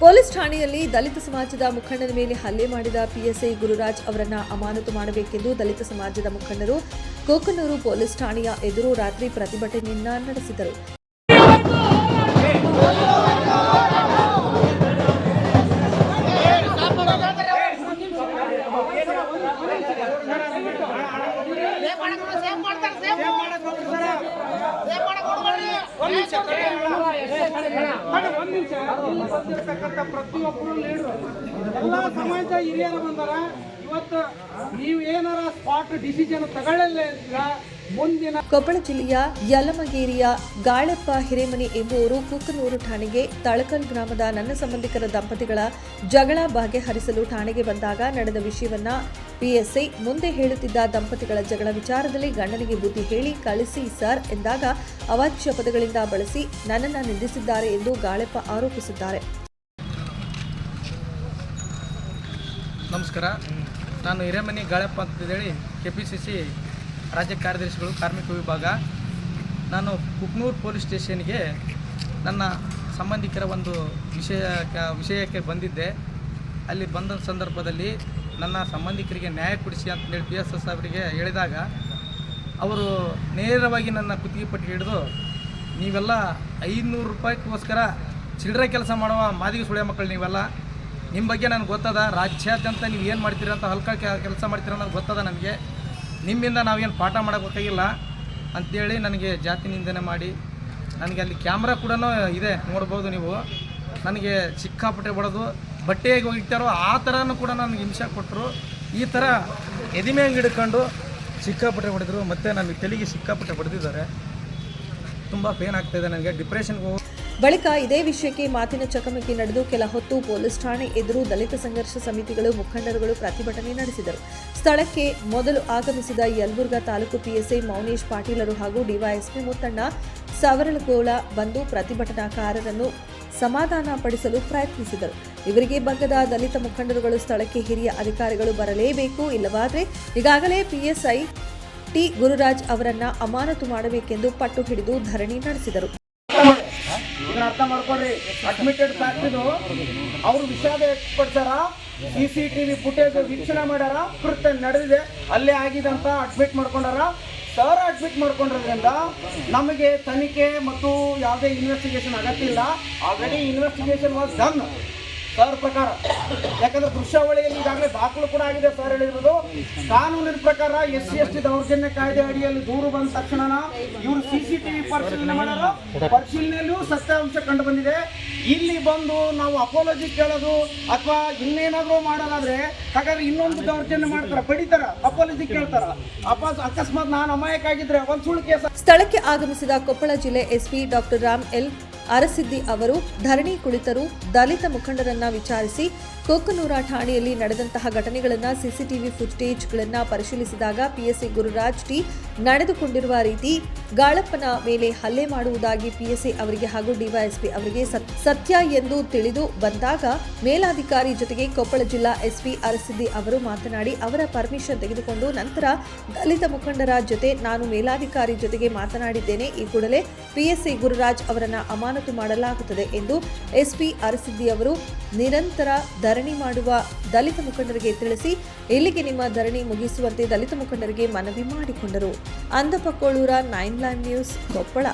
Police ಠಾಣೆಯಲ್ಲಿ ದಲಿತ ಸಮಾಜದ ಮುಖಂಡನ ಮೇಲೆ ಹಲ್ಲೆ ಮಾಡಿದ ಪಿಎಸ್ಐ ಗುರುರಾಜ್ ಅವರನ್ನ ಅಮಾನತು ಮಾಡಬೇಕೆಂದು ದಲಿತ ಸಮಾಜದ ಮುಖಂಡರು ಕೋಕನೂರು ಪೊಲೀಸ್ ಠಾಣೆಯ ಎದುರು ರಾತ್ರಿ ಪ್ರತಿಭಟನೆಯನ್ನ ನಡೆಸಿದರು ಒಂದ್ ನಿಮಿಷ. ಇಲ್ಲಿ ಬಂದಿರತಕ್ಕಂಥ ಪ್ರತಿಯೊಬ್ಬರು ಲೀಡ್ರು ಎಲ್ಲ ಸಮಾಜ ಹಿರಿಯರು ಬಂದಾರ ಇವತ್ತು ನೀವು ಏನಾರ ಸ್ಪಾಟ್ ಡಿಸಿಷನ್ ತಗೊಳ್ಳಲ್ಲ ಮುಂದಿನ ಕೊಪ್ಪಳ ಜಿಲ್ಲೆಯ ಯಲಮಗೇರಿಯ ಗಾಳಪ್ಪ ಹಿರೇಮನಿ ಎಂಬುವರು ಕುಕ್ಕನೂರು ಠಾಣೆಗೆ ತಳಕಲ್ ಗ್ರಾಮದ ನನ್ನ ಸಂಬಂಧಿಕರ ದಂಪತಿಗಳ ಜಗಳ ಬಗೆಹರಿಸಲು ಠಾಣೆಗೆ ಬಂದಾಗ ನಡೆದ ವಿಷಯವನ್ನ ಪಿಎಸ್ಐ ಮುಂದೆ ಹೇಳುತ್ತಿದ್ದ ದಂಪತಿಗಳ ಜಗಳ ವಿಚಾರದಲ್ಲಿ ಗಂಡನಿಗೆ ಬುದ್ಧಿ ಹೇಳಿ ಕಳಿಸಿ ಸರ್ ಎಂದಾಗ ಅವಾಚ್ಯ ಪದಗಳಿಂದ ಬಳಸಿ ನನ್ನನ್ನು ನಿಂದಿಸಿದ್ದಾರೆ ಎಂದು ಗಾಳೆಪ್ಪ ಆರೋಪಿಸಿದ್ದಾರೆ. ನಮಸ್ಕಾರ. ನಾನು ಹಿರೇಮನಿ ಗಾಳಪ್ಪ ಅಂತೇಳಿ ಕೆ ಪಿ ಸಿ ಸಿ ರಾಜ್ಯ ಕಾರ್ಯದರ್ಶಿಗಳು, ಕಾರ್ಮಿಕ ವಿಭಾಗ, ನಾನು ಕುಕ್ನೂರು ಪೊಲೀಸ್ ಸ್ಟೇಷನ್ಗೆ ನನ್ನ ಸಂಬಂಧಿಕರ ಒಂದು ವಿಷಯ ವಿಷಯಕ್ಕೆ ಬಂದಿದ್ದೆ. ಅಲ್ಲಿ ಬಂದ ಸಂದರ್ಭದಲ್ಲಿ ನನ್ನ ಸಂಬಂಧಿಕರಿಗೆ ನ್ಯಾಯ ಕೊಡಿಸಿ ಅಂತೇಳಿ ಪಿ ಎಸ್ ಎಸ್ ಅವರಿಗೆ ಹೇಳಿದಾಗ ಅವರು ನೇರವಾಗಿ ನನ್ನ ಕುತ್ತಿಗೆ ಪಟ್ಟಿ ಹಿಡಿದು, ನೀವೆಲ್ಲ ಐನೂರು ರೂಪಾಯಿಗೋಸ್ಕರ ಚಿಲ್ಲರೆ ಕೆಲಸ ಮಾಡುವ ಮಾದಿಗೆ ಸುಳಿಯ ಮಕ್ಕಳು ನೀವೆಲ್ಲ ನಿಮ್ಮ ಬಗ್ಗೆ ನನಗೆ ಗೊತ್ತದ? ರಾಜ್ಯಾದ್ಯಂತ ನೀವು ಏನು ಮಾಡ್ತೀರ ಅಂತ ಹಲ್ಕ ಕೆಲಸ ಮಾಡ್ತೀರ ಅನ್ನೋದು ಗೊತ್ತದ ನನಗೆ ನಿಮ್ಮಿಂದ ನಾವೇನು ಪಾಠ ಮಾಡೋಕ್ಕಾಗಿಲ್ಲ ಅಂಥೇಳಿ ನನಗೆ ಜಾತಿ ನಿಂದನೆ ಮಾಡಿ, ನನಗೆ ಅಲ್ಲಿ ಕ್ಯಾಮ್ರಾ ಕೂಡ ಇದೆ, ನೋಡ್ಬೋದು ನೀವು. ನನಗೆ ಸಿಕ್ಕಾಪಟ್ಟೆ ಬಟ್ಟೆ ಹೇಗೆ ಹೋಗಿರ್ತಾರೋ ಆ ಥರನೂ ಕೂಡ ನನಗೆ ಹಿಂಸೆ ಕೊಟ್ಟರು ಈ ಥರ ಎದಿಮೆ ಹಿಡ್ಕೊಂಡು ಸಿಕ್ಕಾಪಟ್ಟೆ ಹೊಡೆದ್ರು. ಮತ್ತು ನನಗೆ ತಲೆಗೆ ಸಿಕ್ಕಾಪಟ್ಟೆ ಹೊಡೆದಿದ್ದಾರೆ. ತುಂಬ ಪೇನ್ ಆಗ್ತಾಯಿದೆ ನನಗೆ. ಡಿಪ್ರೆಷನ್ಗೆ ಹೋಗಿ ಬಳಿಕ ಇದೇ ವಿಷಯಕ್ಕೆ ಮಾತಿನ ಚಕಮಕಿ ನಡೆದು ಕೆಲ ಹೊತ್ತು ಪೊಲೀಸ್ ಠಾಣೆ ಎದುರು ದಲಿತ ಸಂಘರ್ಷ ಸಮಿತಿಗಳು, ಮುಖಂಡರುಗಳು ಪ್ರತಿಭಟನೆ ನಡೆಸಿದರು. ಸ್ಥಳಕ್ಕೆ ಮೊದಲು ಆಗಮಿಸಿದ ಯಲಬುರ್ಗಾ ತಾಲೂಕು ಪಿಎಸ್ಐ ಮೌನೇಶ್ ಪಾಟೀಲರು ಹಾಗೂ ಡಿವೈಎಸ್ಪಿ ಮುತ್ತಣ್ಣ ಸವರಳಗೋಳ ಬಂದು ಪ್ರತಿಭಟನಾಕಾರರನ್ನು ಸಮಾಧಾನ ಪಡಿಸಲು ಪ್ರಯತ್ನಿಸಿದರು. ಇವರಿಗೆ ಬಗ್ಗದ ದಲಿತ ಮುಖಂಡರುಗಳು, ಸ್ಥಳಕ್ಕೆ ಹಿರಿಯ ಅಧಿಕಾರಿಗಳು ಬರಲೇಬೇಕು, ಇಲ್ಲವಾದರೆ ಈಗಾಗಲೇ ಪಿಎಸ್ಐ ಟಿ ಗುರುರಾಜ್ ಅವರನ್ನ ಅಮಾನತು ಮಾಡಬೇಕೆಂದು ಪಟ್ಟು ಹಿಡಿದು ಧರಣಿ ನಡೆಸಿದರು. ಇದನ್ನ ಅರ್ಥ ಮಾಡ್ಕೊಳ್ರಿ. ಅಡ್ಮಿಟೆಡ್ ಫ್ಯಾಕ್ಟ್ರಿದು ಅವ್ರು ವಿಷಾದ ವ್ಯಕ್ತಪಡ್ತಾರ C C T V footage ವೀಕ್ಷಣೆ ಮಾಡ್ಯಾರ? ಕೃತ್ಯ ನಡೆದಿದೆ. ಅಲ್ಲೇ ಆಗಿದಂತ ಅಡ್ಮಿಟ್ ಮಾಡ್ಕೊಂಡಾರ? ಸರ್ ಅಡ್ಮಿಟ್ ಮಾಡ್ಕೊಂಡಿರೋದ್ರಿಂದ ನಮಗೆ ತನಿಖೆ ಮತ್ತು ಯಾವುದೇ ಇನ್ವೆಸ್ಟಿಗೇಷನ್ ಅಗತ್ಯ ಇಲ್ಲ. Already investigation was done sir, ಪ್ರಕಾರ. ಯಾಕಂದ್ರೆ ದೃಶ್ಯಾವಳಿಯಲ್ಲಿ ಈಗಾಗಲೇ ದಾಖಲು ಕೂಡ ಆಗಿದೆ ಸರ್ ಹೇಳಿರೋದು. ಕಾನೂನಿನ ಪ್ರಕಾರ ಎಸ್ ಸಿ ಎಸ್ ಟಿ ದೌರ್ಜನ್ಯ ಕಾಯ್ದೆ ಅಡಿಯಲ್ಲಿ ದೂರು ಬಂದ ತಕ್ಷಣ ಇವರು ಸಿ ಸಿ ಟಿ ವಿ ಪರಿಶೀಲನೆ ಮಾಡಲು ಪರಿಶೀಲನೆಯಲ್ಲೂ ಸತ್ಯಾಂಶ ಕಂಡು ಬಂದಿದೆ. ಇಲ್ಲಿ ಬಂದು ನಾವು ಅಪೋಲಜಿ ಕೇಳೋದು ಅಥವಾ ಇನ್ನೇನಾದ್ರೂ ಮಾಡೋದಾದ್ರೆ ಹಾಗಾದ್ರೆ ಇನ್ನೊಂದು ದೌರ್ಜನ್ಯ ಮಾಡ್ತಾರ? ಬಡಿತಾರ ಅಪೋಲಜಿ ಕೇಳ್ತಾರ? ಅಪ, ಅಕಸ್ಮಾತ್ ನಾನು ಅಮಾಯಕ ಆಗಿದ್ರೆ ಒಂದ್ ಸುಳ್ಳು ಕೇಸ ಸ್ಥಳಕ್ಕೆ ಆಗಮಿಸಿದ ಕೊಪ್ಪಳ ಜಿಲ್ಲೆ SP doctor Ram L Arasiddi ಅವರು, ಧರಣಿ ಕುಳಿತರು, ದಲಿತ ಮುಖಂಡರನ್ನ ವಿಚಾರಿಸಿ ಕೊಕ್ಕನೂರ ಠಾಣೆಯಲ್ಲಿ ನಡೆದಂತಹ ಘಟನೆಗಳನ್ನ ಸಿಸಿಟಿವಿ ಫುಟೇಜ್ಗಳನ್ನ ಪರಿಶೀಲಿಸಿದಾಗ ಪಿಎಸ್ಸಿ ಗುರುರಾಜ್ ಟಿ ನಡೆದುಕೊಂಡಿರುವ ರೀತಿ ಗಾಳಪ್ಪನ ಮೇಲೆ ಹಲ್ಲೆ ಮಾಡುವುದಾಗಿ ಪಿಎಸ್ಸಿ ಅವರಿಗೆ ಹಾಗೂ ಡಿವೈಎಸ್ಪಿ ಅವರಿಗೆ ಸತ್- ಸತ್ಯ ಎಂದು ತಿಳಿದು ಬಂದಾಗ ಮೇಲಾಧಿಕಾರಿ ಜೊತೆಗೆ ಕೊಪ್ಪಳ ಜಿಲ್ಲಾ ಎಸ್ಪಿ ಅರಸಿದ್ದಿ ಅವರು ಮಾತನಾಡಿ, ಅವರ ಪರ್ಮಿಷನ್ ತೆಗೆದುಕೊಂಡು ನಂತರ ದಲಿತ ಮುಖಂಡರ ಜೊತೆ ನಾನು ಮೇಲಾಧಿಕಾರಿ ಜೊತೆಗೆ ಮಾತನಾಡಿದ್ದೇನೆ. ಈ ಕೂಡಲೇ ಪಿಎಸ್ಐ ಗುರುರಾಜ್ ಅವರನ್ನ ಅಮಾನತು ಮಾಡಲಾಗುತ್ತದೆ ಎಂದು ಎಸ್ಪಿ ಅರಸಿದ್ದಿ ಅವರು ನಿರಂತರ ಧರಣಿ ಮಾಡುವ ದಲಿತ ಮುಖಂಡರಿಗೆ ತಿಳಿಸಿ, ಇಲ್ಲಿಗೆ ನಿಮ್ಮ ಧರಣಿ ಮುಗಿಸುವಂತೆ ದಲಿತ ಮುಖಂಡರಿಗೆ ಮನವಿ ಮಾಡಿಕೊಂಡರು. ಅಂದಪಕ್ಕೋಳೂರ ನೈನ್ ಲ್ಯಾಂಡ್ ನ್ಯೂಸ್ ಕೊಪ್ಪಳ.